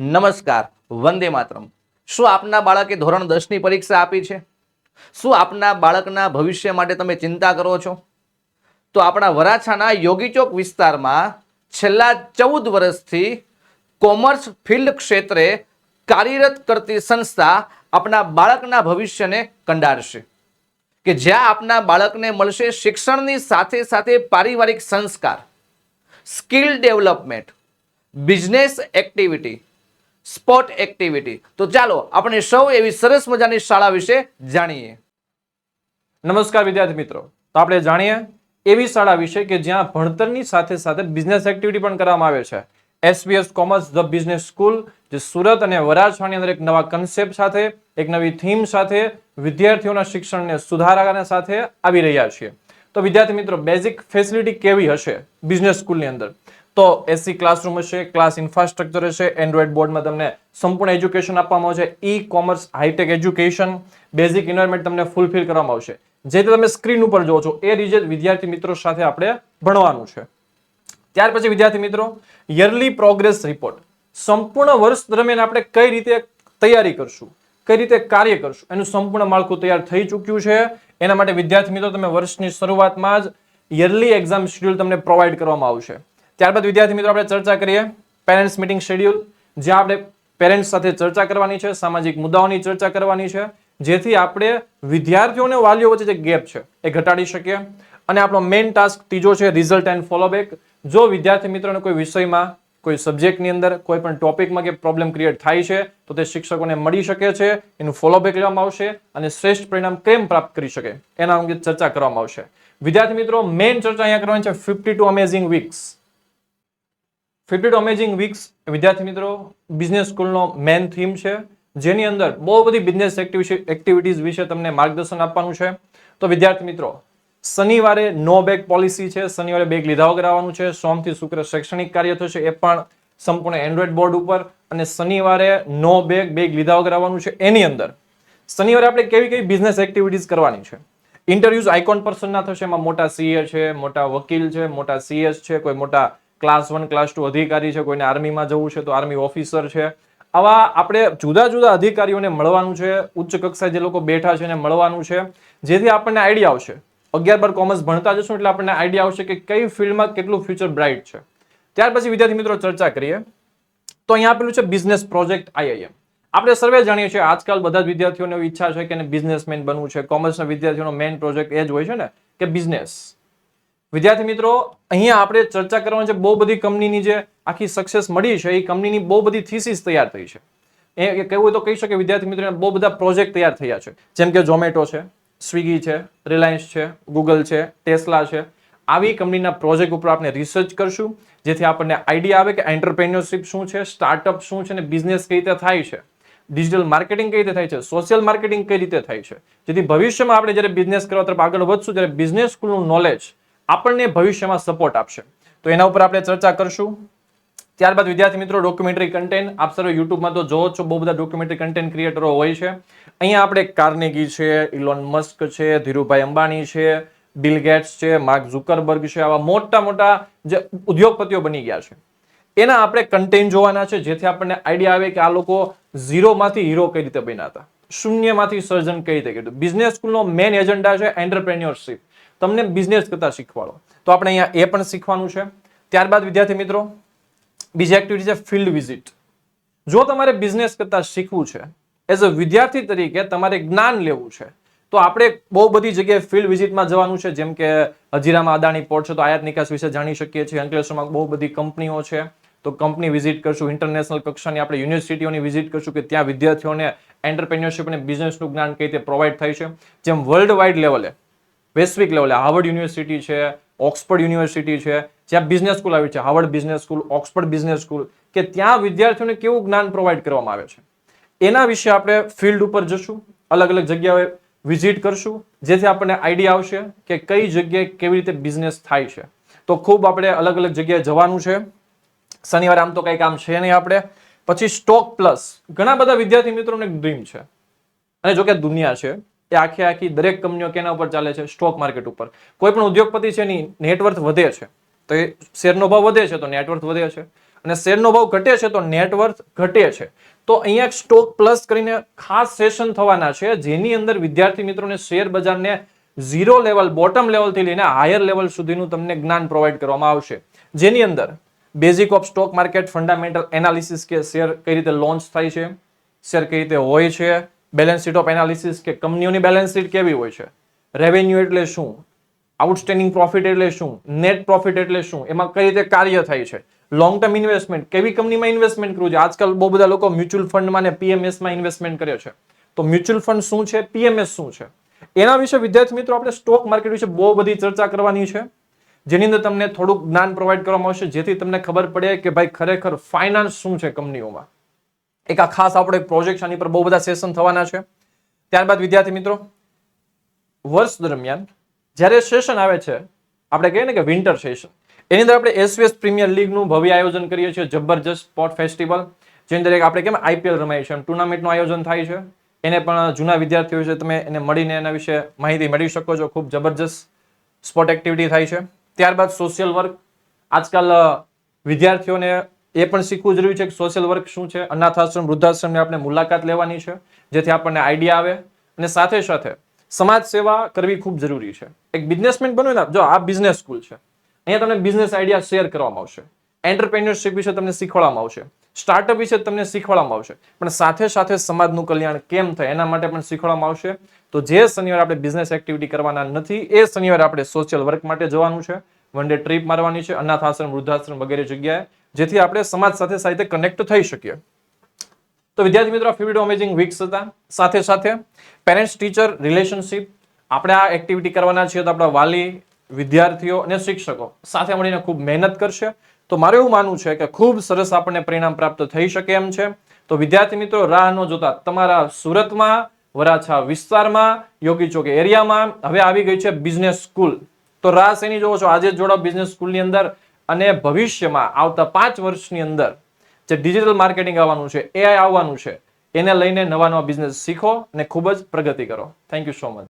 નમસ્કાર, વંદે માતરમ. શું આપના બાળકે ધોરણ દસની પરીક્ષા આપી છે? શું આપના બાળકના ભવિષ્ય માટે તમે ચિંતા કરો છો? તો આપણા વરાછાના યોગીચોક વિસ્તારમાં છેલ્લા ચૌદ વર્ષથી કોમર્સ ફિલ્ડ ક્ષેત્રે કાર્યરત કરતી સંસ્થા આપના બાળકના ભવિષ્યને કંડારશે. કે જ્યાં આપના બાળકને મળશે શિક્ષણની સાથે સાથે પારિવારિક સંસ્કાર, skill development, business activity sport activity. તો ચાલો આપણે સૌ એવી સરસ મજાની શાળા વિશે જાણીએ. નમસ્કાર વિદ્યાર્થી મિત્રો. તો આપણે જાણીએ એવી શાળા વિશે કે જ્યાં ભણતરની સાથે સાથે બિઝનેસ એક્ટિવિટી પણ કરવામાં આવે છે. SBS commerce the business school જે સુરત અને વરાછાની અંદર એક નવા કન્સેપ્ટ સાથે, એક નવી થીમ સાથે વિદ્યાર્થીઓના શિક્ષણને સુધારાના સાથે આવી રહ્યા છીએ. તો વિદ્યાર્થી મિત્રો બેઝિક ફેસિલિટી કેવી હશે બિઝનેસ સ્કૂલની અંદર? તો એસી ક્લાસરૂમ હશે ક્લાસ ઇન્ફ્રાસ્ટ્રક્ચર હશે એન્ડ્રોઈડ બોર્ડમાં તમને સંપૂર્ણ એજ્યુકેશન આપવામાં આવશે e commerce hi-tech education basic environment તમને ફૂલફિલ કરવામાં આવશે. જે તમે સ્ક્રીન ઉપર જોવો છો, એ રીતે વિદ્યાર્થી મિત્રો સાથે આપણે ભણવાનું છે. ત્યાર પછી વિદ્યાર્થી મિત્રો યરલી પ્રોગ્રેસ રિપોર્ટ સંપૂર્ણ વર્ષ દરમિયાન આપણે કઈ રીતે તૈયારી કરશું, કઈ રીતે કાર્ય કરશું, એનું સંપૂર્ણ માળખું તૈયાર થઈ ચૂક્યું છે. એના માટે વિદ્યાર્થી મિત્રો, તમે વર્ષની શરૂઆતમાં જ યરલી એક્ઝામ શેડ્યુલ તમને પ્રોવાઈડ કરવામાં આવશે. ત્યારબાદ વિદ્યાર્થી મિત્રો આપણે ચર્ચા કરીએ પેરેન્ટ્સ મીટિંગ શેડ્યુલ, જ્યાં આપણે પેરેન્ટ્સ સાથે ચર્ચા કરવાની છે, સામાજિક મુદ્દાઓની ચર્ચા કરવાની છે, જેથી આપણે વિદ્યાર્થીઓ અને વાલીઓ વચ્ચે જે ગેપ છે એ ઘટાડી શકીએ. અને આપણો મેઇન ટાસ્ક ત્રીજો છે રિઝલ્ટ એન્ડ ફોલોબેક જો વિદ્યાર્થી મિત્રોને કોઈ વિષયમાં, કોઈ સબ્જેક્ટની અંદર કોઈ પણ ટોપિકમાં કે પ્રોબ્લેમ ક્રિએટ થાય છે, તો તે શિક્ષકોને મળી શકે છે, એનું ફોલોબેક લેવામાં આવશે અને શ્રેષ્ઠ પરિણામ કેમ પ્રાપ્ત કરી શકે, એના અંગે ચર્ચા કરવામાં આવશે. વિદ્યાર્થી મિત્રો મેઇન ચર્ચા અહીંયા કરવાની છે fifty two amazing weeks fifty two amazing weeks વિદ્યાર્થી મિત્રો બિઝનેસ સ્કૂલનો મેન થીમ છે. જેની અંદર બહુ બધી બિઝનેસ એક્ટિવિટીઝ વિશે તમને માર્ગદર્શન આપવાનું છે. તો વિદ્યાર્થી મિત્રો, શનિવારે નો બેગ પોલિસી છે. શનિવારે બેગ લીધા વગર આવવાનું છે. સોમથી શુક્ર શૈક્ષણિક કાર્ય થશે. એ પણ સંપૂર્ણ એન્ડ્રોઈડ બોર્ડ ઉપર. અને શનિવારે નો બેગ બેગ લીધા વગર આવવાનું છે એની અંદર. શનિવારે આપણે કેવી કેવી બિઝનેસ એક્ટિવિટીઝ કરવાની છે? ઇન્ટરવ્યુઝ આઇકોન પર્સનના થશે. એમાં મોટા સીએ છે, મોટા વકીલ છે, મોટા સીએસ છે, કોઈ મોટા ક્લાસ વન, ક્લાસ ટુ અધિકારી છે, કોઈને આર્મીમાં જવું છે તો આર્મી ઓફિસર છે. આવા આપણે જુદા જુદા અધિકારીઓને મળવાનું છે, ઉચ્ચ કક્ષાએ જે લોકો બેઠા છે એને મળવાનું છે. જેથી આપણને આઈડિયા આવશે. અગિયાર બાર કોમર્સ ભણતા જશું એટલે આપણને આઈડિયા આવશે કે કઈ ફિલ્ડમાં કેટલું ફ્યુચર બ્રાઇટ છે. ત્યાર પછી વિદ્યાર્થી મિત્રો ચર્ચા કરીએ. તો અહીંયા આપેલું છે બિઝનેસ પ્રોજેક્ટ આઈઆઈએમ. આપણે સર્વે જાણીએ છીએ આજકાલ બધા જ વિદ્યાર્થીઓને ઈચ્છા છે કે બિઝનેસમેન બનવું છે, કોમર્સના વિદ્યાર્થીઓનો મેઇન પ્રોજેક્ટ એ જ હોય છે ને, કે બિઝનેસ. વિદ્યાર્થી મિત્રો, અહીંયા આપણે ચર્ચા કરવાની છે, બહુ બધી કંપનીની જે આખી સક્સેસ મળી છે, એ કંપનીની બહુ બધી થીસીસ તૈયાર થઈ છે. એ કહેવું તો કહી શકે વિદ્યાર્થી મિત્રો બહુ બધા પ્રોજેક્ટ તૈયાર થયા છે. જેમ કે ઝોમેટો છે સ્વિગી છે રિલાયન્સ છે ગૂગલ છે ટેસ્લા છે. આવી કંપનીના પ્રોજેક્ટ ઉપર આપણે રિસર્ચ કરશું, જેથી આપણને આઈડિયા આવે કે એન્ટરપ્રેન્યોરશિપ શું છે સ્ટાર્ટઅપ શું છે, અને બિઝનેસ કઈ રીતે થાય છે. ડિજિટલ માર્કેટિંગ કઈ રીતે થાય છે સોશિયલ માર્કેટિંગ કઈ રીતે થાય છે. જેથી ભવિષ્યમાં આપણે જ્યારે બિઝનેસ કરવા તરફ આગળ વધશું, ત્યારે બિઝનેસ સ્કૂલનું નોલેજ આપણને ભવિષ્યમાં સપોર્ટ આપશે. તો એના ઉપર આપણે ચર્ચા કરશું. ત્યારબાદ વિદ્યાર્થી મિત્રો ડોક્યુમેન્ટરી કન્ટેન્ટ આપ સર્વે યુટ્યુબમાં તો જોવો છો, બહુ બધા ડોક્યુમેન્ટરી કન્ટેન્ટ ક્રિએટરો હોય છે. અહીંયા આપણે કાર્નેગી છે ઇલોન મસ્ક છે, ધીરુભાઈ અંબાણી છે બિલ ગેટ્સ છે માર્ક ઝુકરબર્ગ છે, આવા મોટા મોટા જે ઉદ્યોગપતિઓ બની ગયા છે. એના આપણે કન્ટેન્ટ જોવાના છે, જેથી આપણને આઈડિયા આવે કે આ લોકો ઝીરોમાંથી હીરો કઈ રીતે બન્યા હતા. શૂન્યમાંથી સર્જન કઈ રીતે કર્યું. બિઝનેસ સ્કૂલનો મેઇન એજન્ડા છે એન્ટરપ્રેન્યોરશિપ તમને બિઝનેસ કરતા શીખવાડો. તો આપણે અહીંયા એ પણ શીખવાનું છે. ત્યારબાદ, વિદ્યાર્થી મિત્રો, બીજી એક્ટિવિટી છે ફિલ્ડ વિઝિટ જો તમારે બિઝનેસ કરતા શીખવું છે એઝ અ વિદ્યાર્થી તરીકે તમારે જ્ઞાન લેવું છે, તો આપણે બહુ બધી જગ્યાએ ફિલ્ડ વિઝિટમાં જવાનું છે. જેમ કે હજીરામાં અદાણી પોર્ટ છે, તો આયાત નિકાસ વિશે જાણી શકીએ છીએ. અંકલેશ્વરમાં બહુ બધી કંપનીઓ છે. તો કંપની વિઝિટ કરશું. ઇન્ટરનેશનલ કક્ષાની આપણે યુનિવર્સિટીઓની વિઝિટ કરશું કે ત્યાં વિદ્યાર્થીઓને એન્ટરપ્રેન્યોરશિપ અને બિઝનેસનું જ્ઞાન કઈ રીતે પ્રોવાઈડ થાય છે. જેમ વર્લ્ડ વાઇડ લેવલે વૈશ્વિક લેવલે હાર્વર્ડ યુનિવર્સિટી છે, ઓક્સફર્ડ યુનિવર્સિટી છે, જ્યાં બિઝનેસ સ્કૂલ આવી છે. Harvard business school Oxford business school કે ત્યાં વિદ્યાર્થીઓને કેવું જ્ઞાન પ્રોવાઈડ કરવામાં આવે છે. એના વિશે આપણે ફિલ્ડ ઉપર જશું, અલગ અલગ જગ્યાએ વિઝિટ કરશું, જેથી આપણને આઈડિયા આવશે કે કઈ જગ્યાએ કેવી રીતે બિઝનેસ થાય છે. તો ખૂબ આપણે અલગ અલગ જગ્યાએ જવાનું છે. શનિવારે આમ તો કંઈ કામ છે નહીં આપણે. પછી સ્ટોક પ્લસ ઘણા બધા વિદ્યાર્થી મિત્રોને ડ્રીમ છે. અને જો કે દુનિયા છે એ આખે આખી દરેક કંપનીઓ કેના ઉપર ચાલે છે? સ્ટોક માર્કેટ ઉપર. કોઈ પણ ઉદ્યોગપતિ છે એની નેટવર્થ વધે છે, તો એ શેરનો ભાવ વધે છે, તો નેટવર્થ વધે છે. અને શેરનો ભાવ ઘટે છે, તો નેટવર્થ ઘટે છે. તો અહીંયા સ્ટોક પ્લસ કરીને ખાસ સેશન થવાના છે, જેની અંદર વિદ્યાર્થી મિત્રોને શેર બજારને ઝીરો લેવલ બોટમ લેવલથી લઈને હાયર લેવલ સુધીનું તમને જ્ઞાન પ્રોવાઈડ કરવામાં આવશે. જેની અંદર basic of stock market fundamental analysis કે શેર કઈ રીતે લોન્ચ થાય છે, શેર કઈ રીતે હોય છે બેલેન્સ શીટ ઓફ એનાલિસિસ કે કંપનીઓની બેલેન્સ શીટ કેવી હોય છે? રેવન્યુ એટલે શું? આઉટસ્ટેન્ડિંગ પ્રોફિટ એટલે શું? નેટ પ્રોફિટ એટલે શું? એમાં કઈ રીતે કાર્ય થાય છે? લોંગ ટર્મ ઇન્વેસ્ટમેન્ટ કેવી કંપનીમાં ઇન્વેસ્ટમેન્ટ કરવું છે? આજકાલ બહુ બધા લોકો મ્યુચ્યુઅલ ફંડમાં ને પીએમએસમાં ઇન્વેસ્ટમેન્ટ કરે છે. તો મ્યુચ્યુઅલ ફંડ શું છે? પીએમએસ શું છે? એના વિશે વિદ્યાર્થી મિત્રો, આપણે સ્ટોક માર્કેટ વિશે બહુ બધી ચર્ચા કરવાની છે. જેની અંદર તમને થોડુંક જ્ઞાન પ્રોવાઈડ કરવામાં આવશે, જેથી તમને ખબર પડે કે ભાઈ ખરેખર ફાઇનાન્સ શું છે કંપનીઓમાં? એક આ ખાસ આપણે એક પ્રોજેક્ટ આની પર બહુ બધા સેશન થવાના છે. ત્યારબાદ, વિદ્યાર્થી મિત્રો, વર્ષ દરમિયાન જ્યારે સેશન આવે છે, આપણે કહીએ ને કે વિન્ટર સેશન એની અંદર આપણે એસવીએસ પ્રીમિયર લીગનું ભવ્ય આયોજન કરીએ છીએ, જબરજસ્ત સ્પોર્ટ ફેસ્ટિવલ જેની અંદર એક આપણે કેમ આઈપીએલ રમાય છે. ટુર્નામેન્ટનું આયોજન થાય છે. એને પણ જૂના વિદ્યાર્થીઓ છે, તમે એને મળીને એના વિશે માહિતી મેળવી શકો છો. ખૂબ જબરજસ્ત સ્પોર્ટ એક્ટિવિટી થાય છે. ત્યારબાદ સોશિયલ વર્ક આજકાલ વિદ્યાર્થીઓને એ પણ શીખવું જરૂરી છે કે સોશિયલ વર્ક શું છે? અનાથ આશ્રમ વૃદ્ધાશ્રમની આપણે મુલાકાત લેવાની છે, જેથી આપણને આઈડિયા આવે અને સાથે સાથે સમાજ સેવા કરવી ખૂબ જરૂરી છે. એક બિઝનેસમેન બનવું ને જો આ બિઝનેસ સ્કૂલ છે, અહીંયા તમને બિઝનેસ આઈડિયા શેર કરવામાં આવશે. એન્ટરપ્રેન્યોરશિપ વિશે તમને શીખવાડવામાં આવશે. સ્ટાર્ટઅપ વિશે તમને શીખવાડવામાં આવશે. પણ સાથે સાથે સમાજનું કલ્યાણ કેમ થાય એના માટે પણ શીખવાડવામાં આવશે. તો જે શનિવારે આપણે બિઝનેસ એક્ટિવિટી કરવાના નથી, એ શનિવારે આપણે સોશિયલ વર્ક માટે જવાનું છે. વન ડે ટ્રીપ મારવાની છે અનાથ આશ્રમ વૃદ્ધાશ્રમ વગેરે જગ્યાએ જેથી આપણે સમાજ સાથે સાથે કનેક્ટ થઈ શકીએ. તો વિદ્યાર્થી મિત્રો ફીવડ અમેઝિંગ વીક્સ હતા. સાથે સાથે પેરેન્ટ્સ ટીચર રિલેશનશિપ આપણે આ એક્ટિવિટી કરવાના છીએ તો આપણા વાલી, વિદ્યાર્થીઓ અને શિક્ષકો સાથે મળીને ખૂબ મહેનત કરશે. તો મારું એવું માનવું છે કે ખૂબ સરસ આપણને પરિણામ પ્રાપ્ત થઈ શકે એમ છે. તો વિદ્યાર્થી મિત્રો, રાહ ન જોતા તમારા સુરતમાં, વરાછા વિસ્તારમાં, યોગી ચોક એરિયામાં, હવે આવી ગઈ છે બિઝનેસ સ્કૂલ તો રાહ શેની જોવો છો? આજે જ જોડાઓ બિઝનેસ સ્કૂલની અંદર અને ભવિષ્યમાં આવતા પાંચ વર્ષની અંદર જે ડિજિટલ માર્કેટિંગ આવવાનું છે એઆઈ આવવાનું છે, એને લઈને નવા નવા બિઝનેસ શીખો અને ખૂબ જ પ્રગતિ કરો. Thank you so much